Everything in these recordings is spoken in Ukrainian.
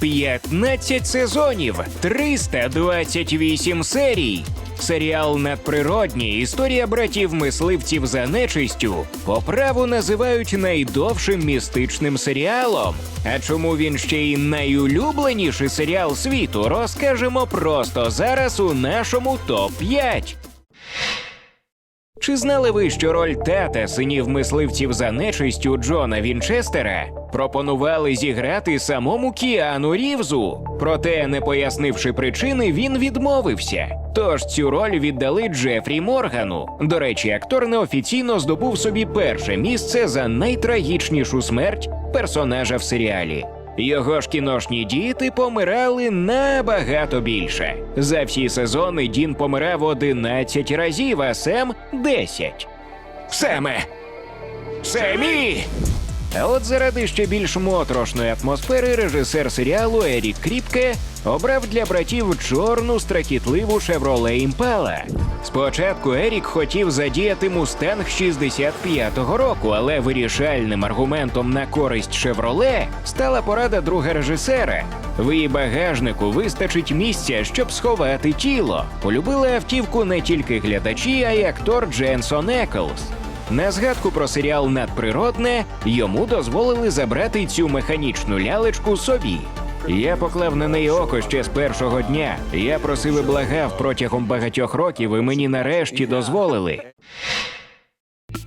15 сезонів, 328 серій. Серіал надприродні історія братів мисливців за нечистю по праву називають найдовшим містичним серіалом. А чому він ще й найулюбленіший серіал світу, розкажемо просто зараз у нашому топ 5 чи знали ви, що роль тата синів мисливців за нечистю Джона Вінчестера пропонували зіграти самому Кіану Рівзу? Проте, не пояснивши причини, він відмовився. Тож цю роль віддали Джефрі Моргану. До речі, актор неофіційно здобув собі перше місце за найтрагічнішу смерть персонажа в серіалі. Його ж кіношні діти помирали набагато більше. За всі сезони Дін помирав 11 разів, а Сем 10. Семе! Семі! А от заради ще більш моторошної атмосфери режисер серіалу Ерік Кріпке обрав для братів чорну страхітливу Chevrolet Імпала. Спочатку Ерік хотів задіяти Мустанг 65-го року, але вирішальним аргументом на користь Chevrolet стала порада друга режисера. В її багажнику вистачить місця, щоб сховати тіло. Полюбили автівку не тільки глядачі, а й актор Дженсон Еклс. На згадку про серіал Надприродне йому дозволили забрати цю механічну лялечку собі. Я поклав на неї око ще з першого дня. Я просив і благав протягом багатьох років, і мені нарешті дозволили.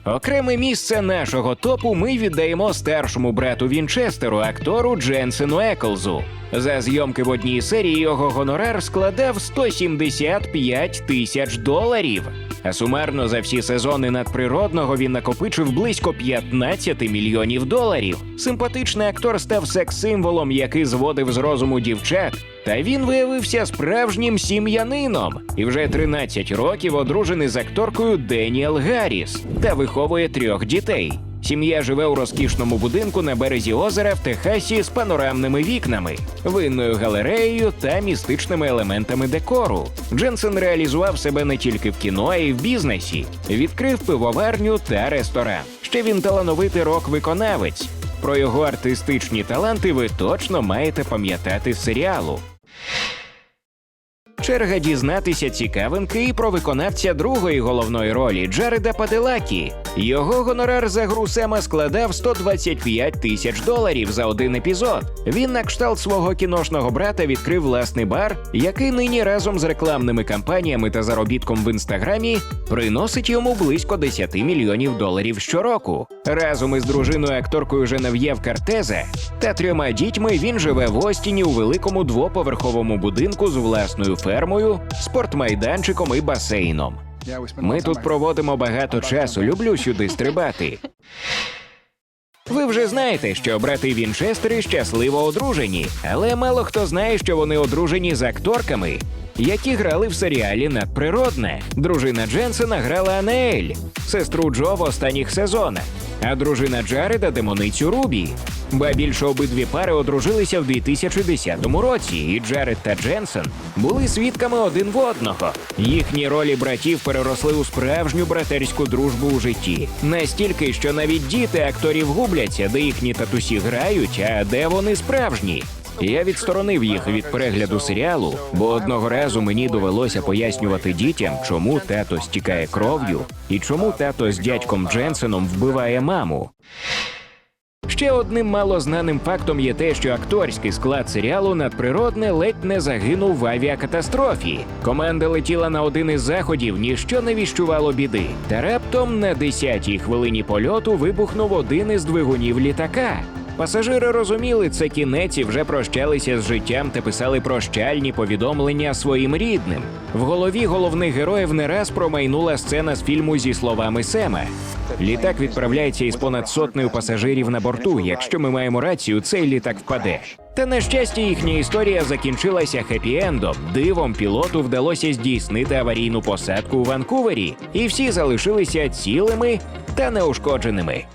Окреме місце нашого топу ми віддаємо старшому брату Вінчестеру, актору Дженсену Еклзу. За зйомки в одній серії його гонорар складав 175 тисяч доларів. А сумарно за всі сезони надприродного він накопичив близько 15 мільйонів доларів. Симпатичний актор став секс-символом, який зводив з розуму дівчат. Та він виявився справжнім сім'янином і вже 13 років одружений з акторкою Деніел Гарріс та виховує трьох дітей. Сім'я живе у розкішному будинку на березі озера в Техасі з панорамними вікнами, винною галереєю та містичними елементами декору. Дженсен реалізував себе не тільки в кіно, а й в бізнесі. Відкрив пивоварню та ресторан. Ще він талановитий рок-виконавець. Про його артистичні таланти ви точно маєте пам'ятати з серіалу. Черга дізнатися цікавинки і про виконавця другої головної ролі Джареда Паделакі. Його гонорар за гру Сема складав 125 тисяч доларів за один епізод. Він на кшталт свого кіношного брата відкрив власний бар, який нині разом з рекламними кампаніями та заробітком в інстаграмі приносить йому близько 10 мільйонів доларів щороку. Разом із дружиною акторкою Женев'єв Картезе та трьома дітьми він живе в Остіні у великому двоповерховому будинку з власною фермою, спортмайданчиком і басейном. Ми тут проводимо багато часу. Люблю сюди стрибати. Ви вже знаєте, що брати Вінчестери щасливо одружені, але мало хто знає, що вони одружені з акторками, які грали в серіалі Надприродне. Дружина Дженсена грала Анеель, сестру Джо в останніх сезонах, а дружина Джареда демоницю Рубі. Ба більше обидві пари одружилися в 2010 році, і Джаред та Дженсен були свідками один в одного. Їхні ролі братів переросли у справжню братерську дружбу у житті. Настільки, що навіть діти акторів губляться, де їхні татусі грають, а де вони справжні. Я відсторонив їх від перегляду серіалу, бо одного разу мені довелося пояснювати дітям, чому тато стікає кров'ю і чому тато з дядьком Дженсеном вбиває маму. Ще одним малознаним фактом є те, що акторський склад серіалу надприродне ледь не загинув в авіакатастрофі. Команда летіла на один із заходів, ніщо не віщувало біди. Та раптом на 10-й хвилині польоту вибухнув один із двигунів літака. Пасажири розуміли це кінець і вже прощалися з життям та писали прощальні повідомлення своїм рідним. В голові головних героїв не раз промайнула сцена з фільму зі словами Сема. Літак відправляється із понад сотнею пасажирів на борту. Якщо ми маємо рацію, цей літак впаде. Та на щастя, їхня історія закінчилася хеппі-ендом. Дивом пілоту вдалося здійснити аварійну посадку у Ванкувері, і всі залишилися цілими та неушкодженими.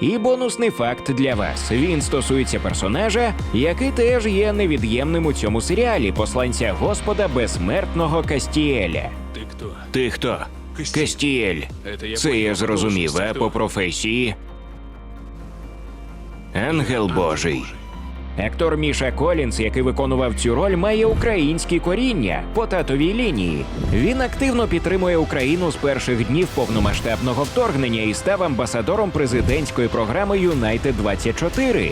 І бонусний факт для вас: він стосується персонажа, який теж є невід'ємним у цьому серіалі посланця Господа безсмертного Кастіеля. Ти хто? Ти хто? Кастіель. Це я зрозумів, а по професії. Ангел Божий. Актор Міша Колінс, який виконував цю роль, має українські коріння по татовій лінії. Він активно підтримує Україну з перших днів повномасштабного вторгнення і став амбасадором президентської програми Юнайтед 24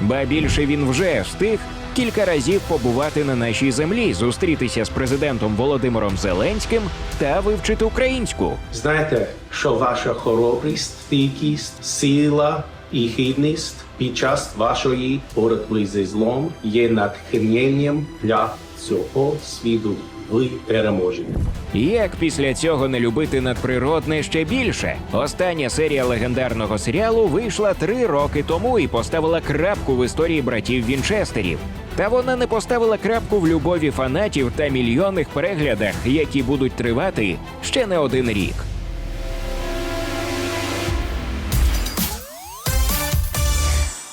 Ба більше він вже встиг кілька разів побувати на нашій землі, зустрітися з президентом Володимиром Зеленським та вивчити українську. Знаєте, що ваша хоробрість, стійкість, сила і гідність під час вашої боротьби зі злом є натхненням для цього світу. Ви переможете. Як після цього не любити надприродне ще більше? Остання серія легендарного серіалу вийшла три роки тому і поставила крапку в історії братів Вінчестерів. Та вона не поставила крапку в любові фанатів та мільйонних переглядах, які будуть тривати ще не один рік.